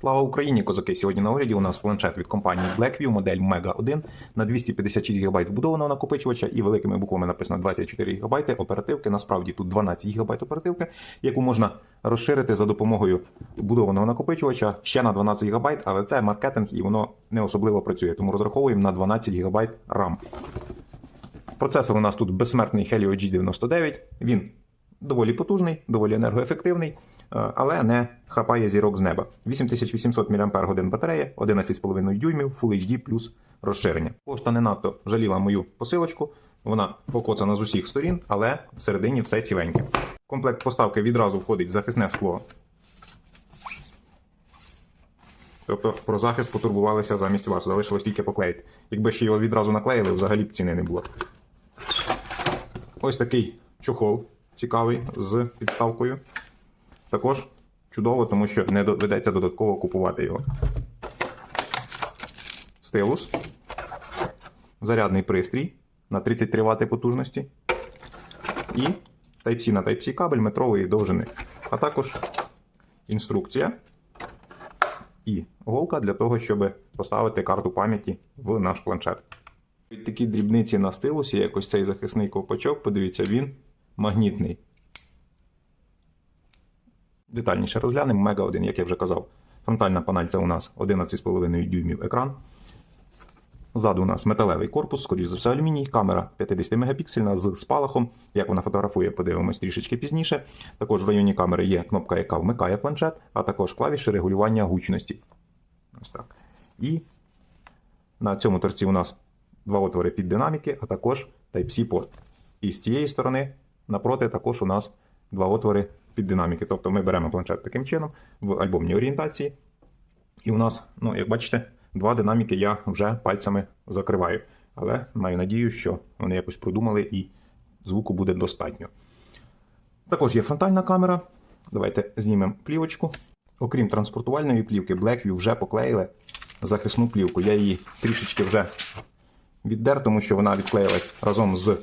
Слава Україні, козаки! Сьогодні на огляді у нас планшет від компанії Blackview, модель Mega 1 на 256 ГБ вбудованого накопичувача і великими буквами написано 24 ГБ оперативки. Насправді тут 12 ГБ оперативки, яку можна розширити за допомогою вбудованого накопичувача ще на 12 ГБ, але це маркетинг і воно не особливо працює, тому розраховуємо на 12 ГБ RAM. Процесор у нас тут безсмертний Helio G99. Він доволі потужний, доволі енергоефективний, але не хапає зірок з неба. 8800 мАч батарея, 11,5 дюймів, Full HD плюс розширення. Пошта не надто жаліла мою посилочку. Вона покоцана з усіх сторін, але всередині все ціленьке. В комплект поставки відразу входить захисне скло. Тобто про захист потурбувалися замість вас, залишилось тільки поклеїти. Якби ще його відразу наклеїли, взагалі б ціни не було. Ось такий чохол цікавий з підставкою. Також чудово, тому що не доведеться додатково купувати його. Стилус. Зарядний пристрій на 33 Вт потужності. І Type-C на Type-C кабель метрової довжини. А також інструкція і голка для того, щоб поставити карту пам'яті в наш планшет. Такі дрібниці на стилусі, як ось цей захисний ковпачок, подивіться, він магнітний. Детальніше розглянемо. Мега 1, як я вже казав. Фронтальна панель це у нас 11,5 дюймів екран. Ззаду у нас металевий корпус, скоріш за все, алюміній, камера 50 мегапіксельна з спалахом. Як вона фотографує, подивимось трішечки пізніше. Також в районі камери є кнопка, яка вмикає планшет, а також клавіші регулювання гучності. Ось так. І на цьому торці у нас два отвори під динаміки, а також Type-C порт. І з цієї сторони, напроти, також у нас два отвори під динаміки. Тобто ми беремо планшет таким чином в альбомній орієнтації. І у нас, ну, як бачите, два динаміки я вже пальцями закриваю. Але маю надію, що вони якось продумали і звуку буде достатньо. Також є фронтальна камера. Давайте знімемо плівочку. Окрім транспортувальної плівки, Blackview вже поклеїли захисну плівку. Я її трішечки вже віддер, тому що вона відклеїлась разом з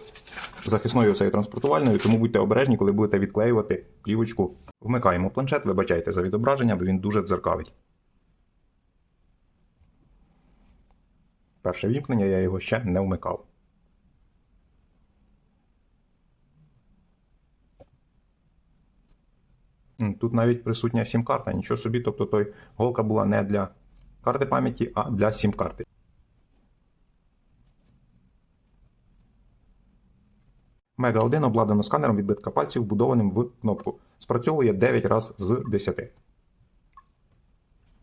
захисною цією транспортувальною, тому будьте обережні, коли будете відклеювати плівочку. Вмикаємо планшет, вибачайте за відображення, бо він дуже дзеркалить. Перше вімкнення я його ще не вмикав. Тут навіть присутня сім-карта, нічого собі, тобто той голка була не для карти пам'яті, а для сім-карти. Мега 1 обладнано сканером відбитка пальців, вбудованим в кнопку. Спрацьовує 9 разів з 10.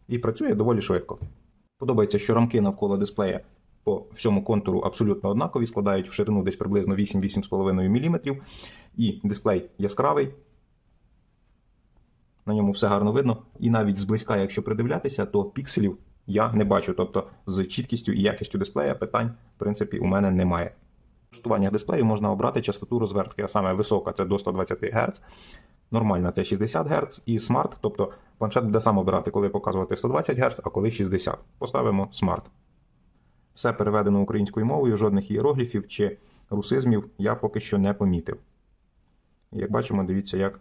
І працює доволі швидко. Подобається, що рамки навколо дисплея по всьому контуру абсолютно однакові, складають в ширину десь приблизно 8-8,5 мм. І дисплей яскравий. На ньому все гарно видно. І навіть зблизька, якщо придивлятися, то пікселів я не бачу. Тобто з чіткістю і якістю дисплея питань, в принципі, у мене немає. Налаштуваннях дисплею можна обрати частоту розвертки, а саме висока це до 120 Гц, нормальна це 60 Гц і смарт, тобто планшет буде сам обирати, коли показувати 120 Гц, а коли 60. Поставимо смарт. Все переведено українською мовою, жодних ієрогліфів чи русизмів я поки що не помітив. Як бачимо, дивіться, як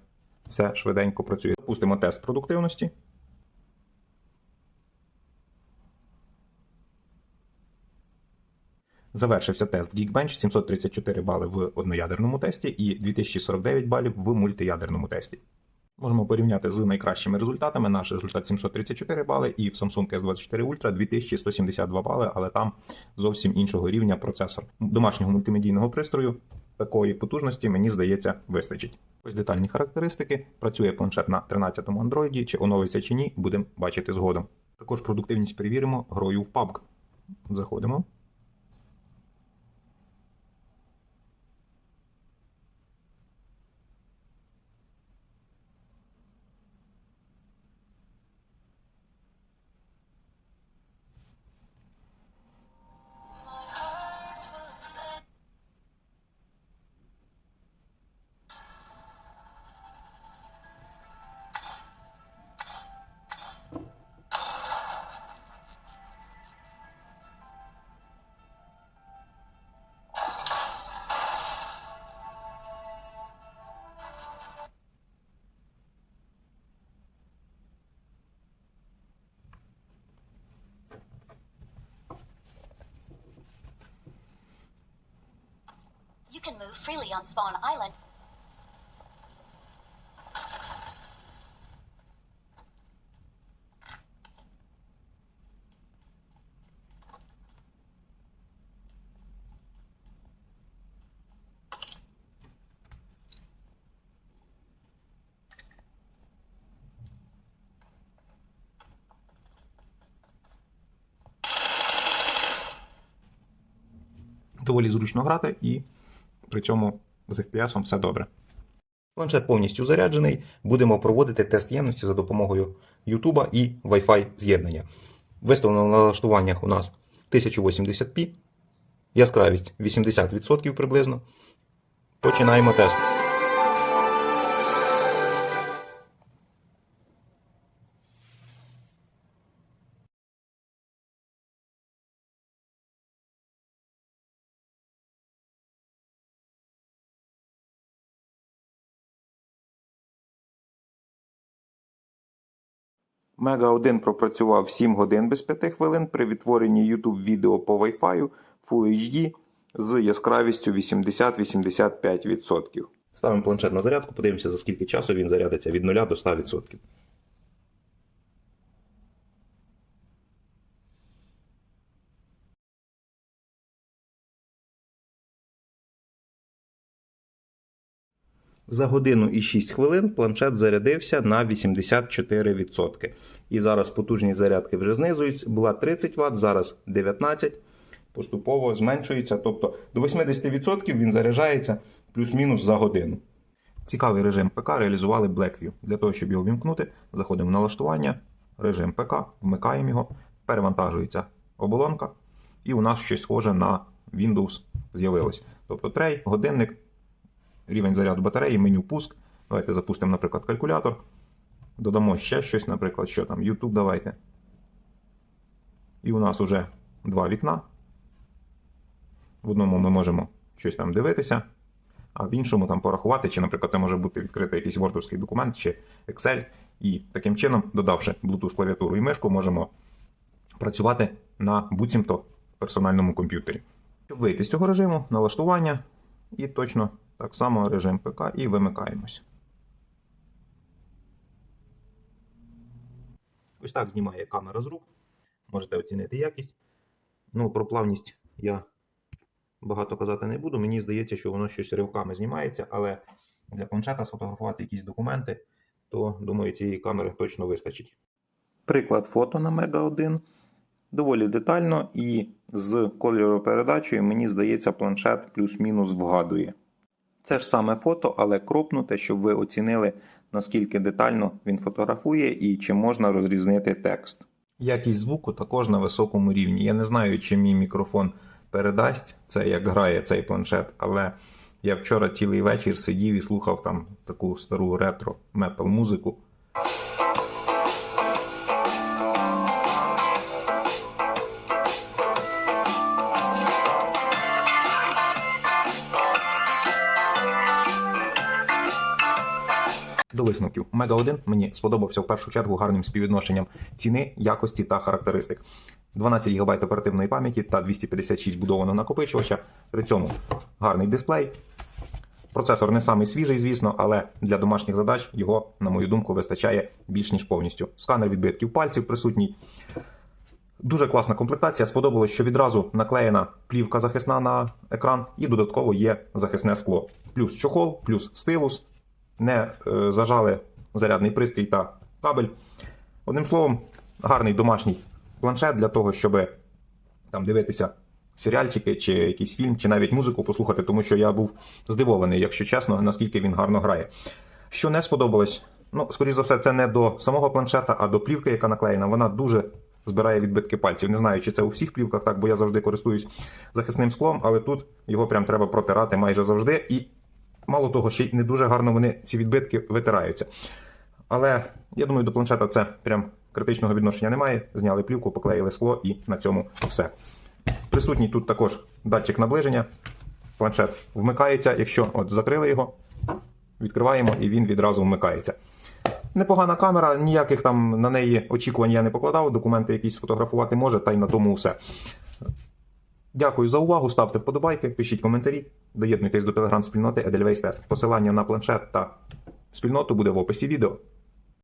все швиденько працює. Запустимо тест продуктивності. Завершився тест Geekbench 734 бали в одноядерному тесті і 2049 балів в мультиядерному тесті. Можемо порівняти з найкращими результатами. Наш результат 734 бали і в Samsung S24 Ultra 2172 бали, але там зовсім іншого рівня процесор. Домашнього мультимедійного пристрою такої потужності, мені здається, вистачить. Ось детальні характеристики. Працює планшет на 13-му Android, чи оновиться чи ні, будемо бачити згодом. Також продуктивність перевіримо грою в PUBG. Заходимо. You can move freely on Spawn Island. доволі зручно грати, і при цьому з FPS все добре. Планшет повністю заряджений. Будемо проводити тест ємності за допомогою YouTube і Wi-Fi з'єднання. Виставлено на налаштуваннях у нас 1080p, яскравість 80% приблизно. Починаємо тест. Мега 1 пропрацював 7 годин без 5 хвилин при відтворенні YouTube відео по Wi-Fi Full HD з яскравістю 80-85%. Ставимо планшет на зарядку, подивимося, за скільки часу він зарядиться від 0 до 100%. За годину і 6 хвилин планшет зарядився на 84%. І зараз потужність зарядки вже знизується. Була 30 Вт, зараз 19 Поступово зменшується. Тобто до 80% він заряджається плюс-мінус за годину. Цікавий режим ПК реалізували Blackview. Для того, щоб його вімкнути, заходимо в налаштування, режим ПК, вмикаємо його, перевантажується оболонка, і у нас щось схоже на Windows з'явилось. Тобто трей, годинник, рівень заряду батареї, меню пуск. Давайте запустимо, наприклад, калькулятор. Додамо ще щось, наприклад, що там, YouTube давайте. І у нас вже два вікна. В одному ми можемо щось там дивитися, а в іншому там порахувати, чи, наприклад, це може бути відкритий якийсь вордовський документ чи Excel. І таким чином, додавши Bluetooth клавіатуру і мишку, можемо працювати на буцімто персональному комп'ютері. Щоб вийти з цього режиму, налаштування і точно так само режим ПК і вимикаємось. Ось так знімає камера з рук. Можете оцінити якість. Ну, про плавність я багато казати не буду. Мені здається, що воно щось ривками знімається, але для планшета сфотографувати якісь документи, то думаю, цієї камери точно вистачить. Приклад фото на Mega 1. Доволі детально і з кольоропередачею, мені здається, планшет плюс-мінус вгадує. Це ж саме фото, але кропнуте, щоб ви оцінили, наскільки детально він фотографує і чи можна розрізнити текст. Якість звуку також на високому рівні. Я не знаю, чи мій мікрофон передасть це, як грає цей планшет, але я вчора цілий вечір сидів і слухав там таку стару ретро метал музику. До висновків. Мега 1 мені сподобався в першу чергу гарним співвідношенням ціни, якості та характеристик. 12 ГБ оперативної пам'яті та 256 будованого накопичувача. При цьому гарний дисплей. Процесор не самий свіжий, звісно, але для домашніх задач його, на мою думку, вистачає більш ніж повністю. Сканер відбитків пальців присутній. Дуже класна комплектація. Сподобалось, що відразу наклеєна плівка захисна на екран, і додатково є захисне скло. Плюс чохол, плюс стилус. Не е, зажали зарядний пристрій та кабель. Одним словом, гарний домашній планшет для того, щоб там дивитися серіальчики, чи якийсь фільм, чи навіть музику послухати, тому що я був здивований, якщо чесно, наскільки він гарно грає. Що не сподобалось, ну, скоріш за все, це не до самого планшета, а до плівки, яка наклеєна. Вона дуже збирає відбитки пальців. Не знаю, чи це у всіх плівках так, бо я завжди користуюсь захисним склом, але тут його прям треба протирати майже завжди. І мало того, ще й не дуже гарно вони ці відбитки витираються. Але я думаю, до планшета це прям критичного відношення немає. Зняли плівку, поклеїли скло і на цьому все. Присутній тут також датчик наближення. Планшет вмикається, якщо от закрили його, відкриваємо і він відразу вмикається. Непогана камера, ніяких там на неї очікувань я не покладав, документи якісь сфотографувати може, та й на тому все. Дякую за увагу, ставте вподобайки, пишіть коментарі, доєднуйтесь до телеграм-спільноти Edelweiss Посилання на планшет та спільноту буде в описі відео.